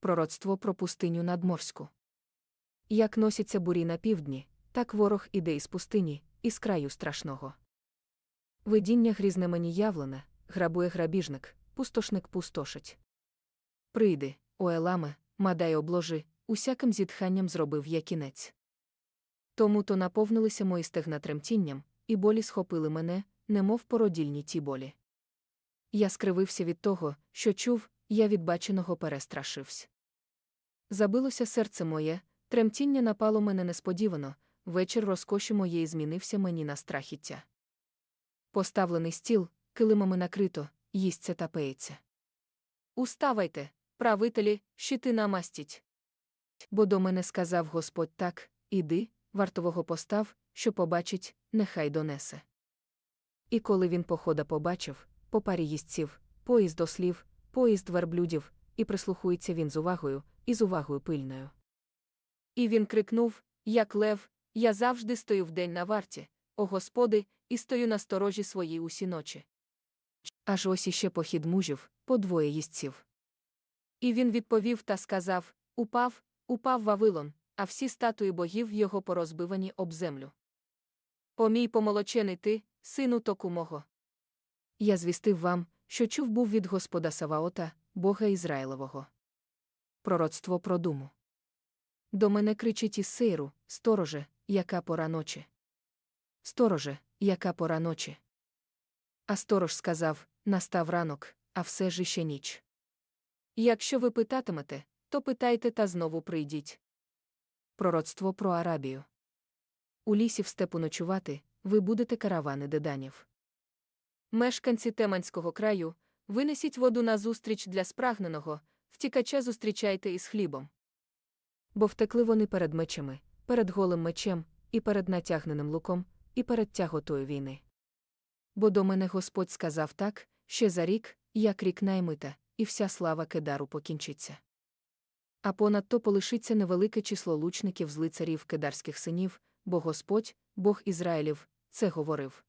Пророцтво про пустиню надморську. Як носяться бурі на півдні, так ворог іде із пустині, із краю страшного. Видіння грізне мені явлене, грабує грабіжник, пустошник пустошить. Прийди, о Еламе, мадай обложи, усяким зітханням зробив я кінець. Тому то наповнилися мої стегна тремтінням, і болі схопили мене, немов породільні ті болі. Я скривився від того, що чув, я від баченого перестрашився. Забилося серце моє, тремтіння напало мене несподівано, вечір розкоші моєї змінився мені на страхіття. Поставлений стіл, килимами накрито, їсться та пеється. Уставайте, правителі, щити намастіть. Бо до мене сказав Господь так, іди, вартового постав, що побачить, нехай донесе. І коли він похода побачив, по парі їстців, поїзд ослів, поїзд верблюдів, і прислухується він з увагою, і з увагою пильною. І він крикнув, як лев, я завжди стою вдень на варті, о Господи, і стою на сторожі своїй усі ночі. Аж ось іще похід мужів, по двоє їстців. І він відповів та сказав: Упав, упав Вавилон, а всі статуї богів його порозбивані об землю. О мій помолочений ти, сину току мого. Я звістив вам, що чув був від Господа Саваота, Бога Ізраїлового. Пророцтво про думу. До мене кричить із сейру, стороже, яка пора ночі. Стороже, яка пора ночі. А сторож сказав: настав ранок, а все ж іще ніч. Якщо ви питатимете, то питайте та знову прийдіть. Пророцтво про Арабію. У лісі в степу ночувати, ви будете каравани деданів. Мешканці Теманського краю, винесіть воду на зустріч для спрагненого, втікача зустрічайте із хлібом. Бо втекли вони перед мечами, перед голим мечем, і перед натягненим луком, і перед тяготою війни. Бо до мене Господь сказав так, ще за рік, як рік наймита, і вся слава кедару покінчиться. А понад то полишиться невелике число лучників з лицарів кедарських синів, бо Господь, Бог Ізраїлів, це говорив.